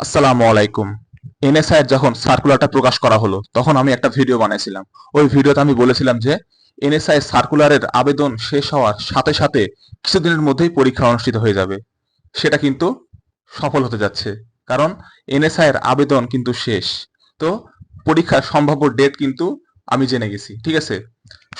আসসালামু আলাইকুম। এনএসআই যখন সার্কুলারটা প্রকাশ করা হলো, তখন আমি একটা ভিডিও বানাইছিলাম ওই ভিডিওতে আমি বলেছিলাম যে এনএসআই সার্কুলারের আবেদন শেষ হওয়ার সাথে সাথে কিছুদিনের মধ্যেই পরীক্ষা অনুষ্ঠিত হয়ে যাবে। সেটা কিন্তু সফল হতে যাচ্ছে। কারণ এনএসআই এর আবেদন কিন্তু শেষ। তো পরীক্ষার সম্ভাব্য ডেট কিন্তু আমি জেনে গেছি, ঠিক আছে?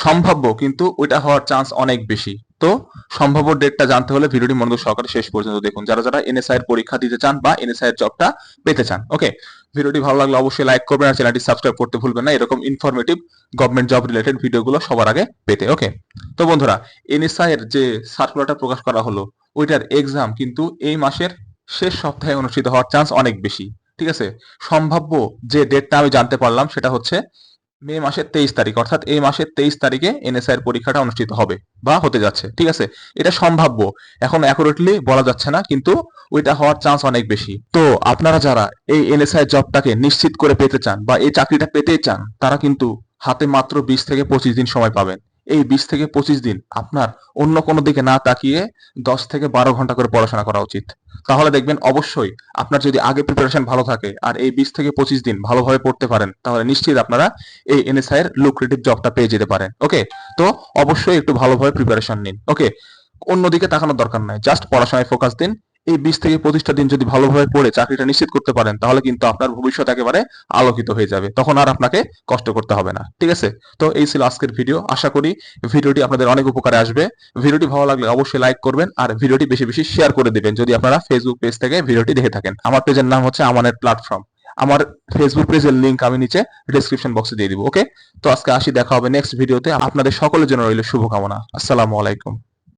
সম্ভাব্য কিন্তু ওইটা হওয়ার চান্স অনেক বেশি। তো সম্ভাব্য ডেটটা জানতে হলে ভিডিওটি মনোযোগ সহকারে শেষ পর্যন্ত দেখুন। যারা যারা এনএসআই এর পরীক্ষা দিতে চান বা এনএসআই এর জবটা পেতে চান ওকে ভিডিওটি ভালো লাগলে অবশ্যই লাইক করবেন আর চ্যানেলটি সাবস্ক্রাইব করতে ভুলবেন না। এরকম ইনফরমেটিভ গভর্নমেন্ট জব রিলেটেড ভিডিওগুলো সবার আগে পেতে ওকে তো বন্ধুরা এনএসআই এর যে সার্কুলারটা প্রকাশ করা হলো, ওইটার এক্সাম কিন্তু এই মাসের শেষ সপ্তাহে অনুষ্ঠিত হওয়ার চান্স অনেক বেশি, ঠিক আছে? সম্ভাব্য যে ডেটটা আমি জানতে পারলাম সেটা হচ্ছে মে মাসের তেইশ তারিখ, অর্থাৎ এই মাসের তেইশ তারিখে এনএসআই এর পরীক্ষাটা অনুষ্ঠিত হবে বা হতে যাচ্ছে, ঠিক আছে? এটা সম্ভাব্য। এখন অ্যাকুরেটলি বলা যাচ্ছে না, কিন্তু ওইটা হওয়ার চান্স অনেক বেশি। তো আপনারা যারা এই এনএসআই জবটাকে নিশ্চিত করে পেতে চান বা এই চাকরিটা পেতে চান, তারা কিন্তু হাতে মাত্র বিশ থেকে পঁচিশ দিন সময় পাবেন। এই বিশ থেকে পঁচিশ দিন আপনার অন্য কোনো দিকে না তাকিয়ে দশ থেকে বারো ঘণ্টা করে পড়াশোনা করা উচিত। তাহলে দেখবেন অবশ্যই আপনার যদি আগে প্রিপারেশন ভালো থাকে আর এই বিশ থেকে পঁচিশ দিন ভালোভাবে পড়তে পারেন, তাহলে নিশ্চিত আপনারা এই এনএসআই এর লুক্রেটিভ জবটা পেয়ে যেতে পারেন। ওকে তো অবশ্যই একটু ভালোভাবে প্রিপারেশন নিন। ওকে অন্যদিকে তাকানোর দরকার নাই। জাস্ট পড়াশোনায় ফোকাস দিন। এই বিশ থেকে পঁচিশটা দিন যদি ভালোভাবে পড়ে চাকরিটা নিশ্চিত করতে পারেন, তাহলে কিন্তু আপনার ভবিষ্যৎ একেবারে আলোকিত হয়ে যাবে। তখন আর আপনাকে কষ্ট করতে হবে না, ঠিক আছে? তো এই ছিল আজকের ভিডিও। আশা করি ভিডিওটি আপনাদের অনেক উপকারে আসবে। ভিডিওটি ভালো লাগলে অবশ্যই লাইক করবেন আর ভিডিওটি বেশি বেশি শেয়ার করে দিবেন, যদি আপনারা ফেসবুক পেজ থেকে ভিডিওটি দেখে থাকেন। আমার পেজের নাম হচ্ছে আমানের প্ল্যাটফর্ম আমার ফেসবুক পেজের লিঙ্ক আমি নিচে ডিসক্রিপশন বক্সে দিয়ে দিব ওকে তো আজকে আসি, দেখা হবে নেক্সট ভিডিওতে আপনাদের সকলের জন্য রইল শুভকামনা। আসসালামু আলাইকুম।